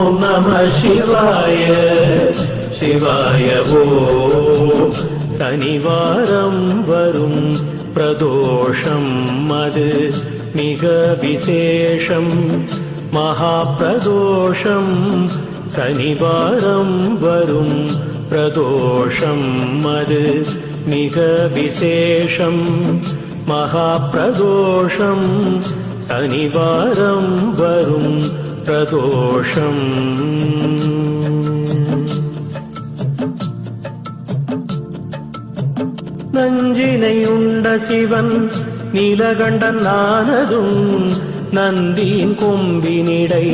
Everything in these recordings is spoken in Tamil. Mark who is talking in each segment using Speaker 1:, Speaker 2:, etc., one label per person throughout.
Speaker 1: நம சிவாய சிவாய சனிவாரம் வரும் பிரதோஷம் அது மிக விசேஷம் மகா பிரதோஷம் சனிவாரம் வரும் பிரதோஷம் அது மிக விசேஷம் மகா பிரதோஷம் சனிவாரம் வரும் பிரதோஷம் நஞ்சினையுண்ட சிவன் நீலகண்டன் ஆனதும் நந்தியின் கொம்பினிடை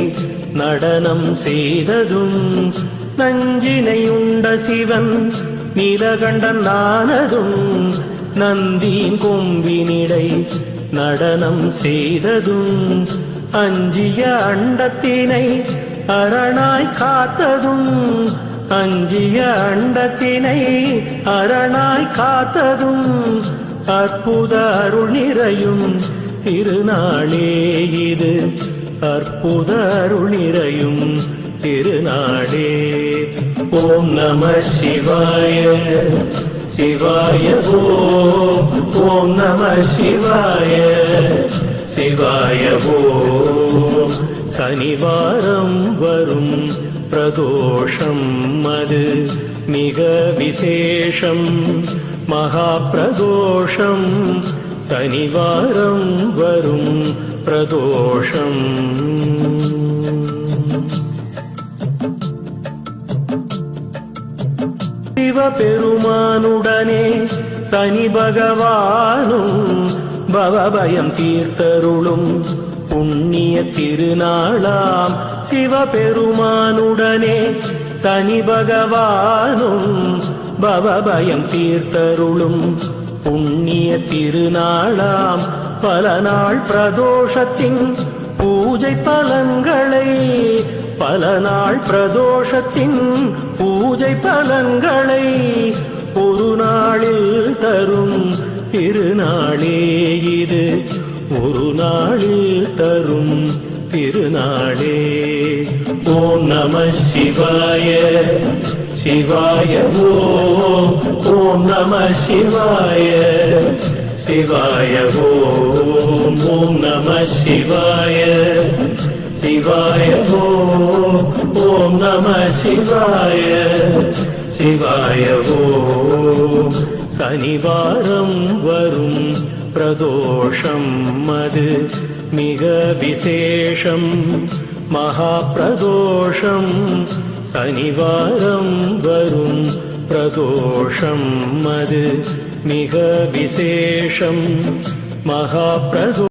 Speaker 1: நடனம் செய்ததும். நஞ்சினையுண்ட சிவன் நீலகண்டன் ஆனதும் நந்தியின் கொம்பினிடை நடனம் செய்ததும். அஞ்சிய அண்டத்தினை அரணாய் காத்ததும் அஞ்சிய அண்டத்தினை அரணாய் காத்ததும் அற்புத அருள் நிறையும் திருநாளே இது. அற்புத அருள் நிறையும் திருநாளே. ஓம் நம சிவாய சிவாய ஓம் ஓம் நம சிவாய. சிவாய சனிவாரம் வரும் பிரதோஷம் அது மிக விசேஷம். மகா பிரதோஷம் சனிவாரம் வரும் பிரதோஷம். சிவபெருமானுடனே சனி பகவானும் பவபயம் தீர்த்தருளும் புண்ணிய திருநாளாம் சிவபெருமானுடனே தனி பகவானும் பவபயம் தீர்த்தருளும் புண்ணிய திருநாளாம் பல நாள் பிரதோஷத்தின் பூஜை பலன்களை பல நாள் பிரதோஷத்தின் பூஜை பலன்களை ஒரு நாளில் தரும் திருநாளே இது ஒரு நாளில் தரும் திருநாளே. ஓம் நம சிவாய சிவாய ஓம் ஓம் நம சிவாய சிவாய ஓம் ஓம் நம சிவாய சிவாய ஓம் ஓம் நம சிவாய சிவாய ஓம் சனிவாரம் வரும் பிரதோஷம் அது மிக விசேஷம். மகா பிரதோஷம் சனிவாரம் வரும் பிரதோஷம் அது மிக விசேஷம். மகா பிரதோ